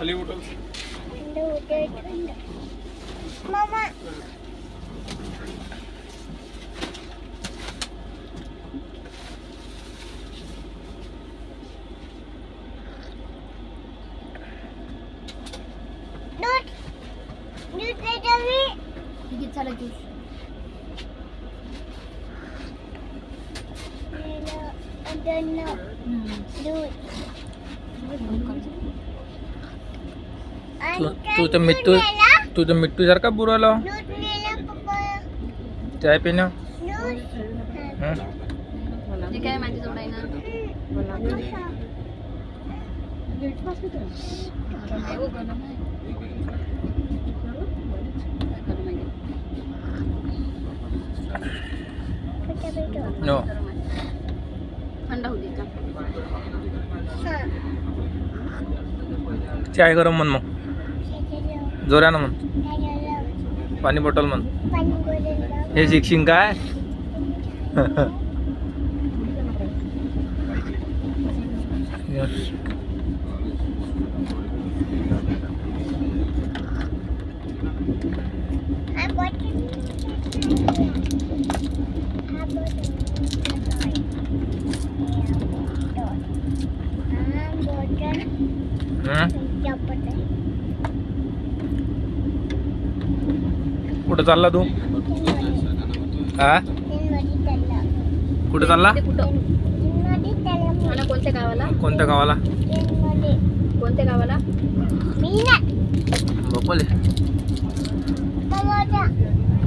Ali hotel मामा I don't know. Mm. Do it. Mm. Do it. Mm. Do it. तू तर मिट्टू तू तर मिट्टू सारखा बुराला चाय पिणं नो थंड चाय गरम म्हण मग. जोरानं म्हण पाणी बॉटल म्हण. हे शिक्षण काय? हं? कुठं चालला तू? हा कुठं चालला? ते कुठं मला कोणत्या गावाला? कोणत्या गावाला? कोणत्या गावाला? गरम